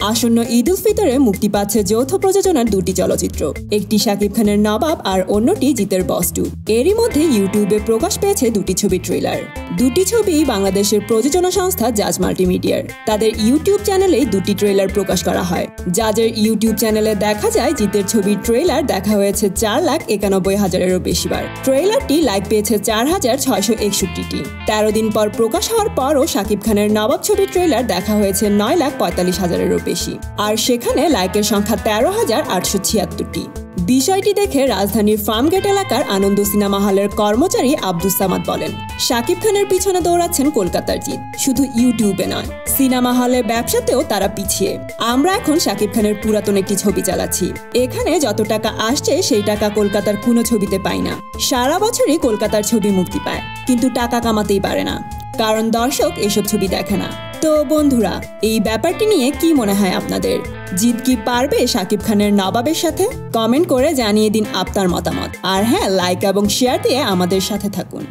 আসন্ন ঈদ উল ফিতরে মুক্তি পাচ্ছে যৌথ প্রযোজনার দুটি চলচ্চিত্র। একটি শাকিব খানের নবাব আর অন্যটি জিতের বস টু। এরই মধ্যে ইউটিউবে প্রকাশ পেয়েছে দুটি ছবি ট্রেলার। দুটি ছবি বাংলাদেশের প্রযোজনা সংস্থা জাজ মাল্টিমিডিয়ার। তাদের ইউটিউব চ্যানেলেই দুটি ট্রেলার প্রকাশ করা হয়। জাজের ইউটিউব চ্যানেলে দেখা যায়, জিতের ছবির ট্রেলার দেখা হয়েছে চার লাখ একানব্বই হাজারেরও বেশিবার। ট্রেলারটি লাইক পেয়েছে চার হাজার ছয়শো একষট্টিটি। তেরো দিন পর প্রকাশ হওয়ার পরও শাকিব খানের নবাব ছবির ট্রেলার দেখা হয়েছে নয় লাখ পঁয়তাল্লিশ হাজারেরও বেশি। আর সেখানে লাইকের সংখ্যা তেরো হাজার আটশো ছিয়াত্তরটি। বিষয়টি দেখে রাজধানীর ফার্মগেট এলাকার আনন্দ সিনেমা হলের কর্মচারী আব্দুস সামাদ বলেন, শাকিব খানের পিছনে দৌড়াচ্ছেন কলকাতার জিত শুধু ইউটিউবে নয়, সিনেমা হলে ব্যবসাতেও তারা পিছিয়ে। আমরা এখন শাকিব খানের পুরাতন একটি ছবি চালাচ্ছি। এখানে যত টাকা আসছে, সেই টাকা কলকাতার কোনো ছবিতে পাই না। সারা বছরই কলকাতার ছবি মুক্তি পায়। কিন্তু টাকা কামাতেই পারে না। কারণ দর্শক এসব ছবি দেখে না। তো বন্ধুরা, এই ব্যাপারটি নিয়ে কি মনে হয় আপনাদের? জিত কি পারবে শাকিব খানের নবাবের সাথে? কমেন্ট করে জানিয়ে দিন আপনার মতামত। আর হ্যাঁ লাইক এবং শেয়ার দিয়ে আমাদের সাথে থাকুন।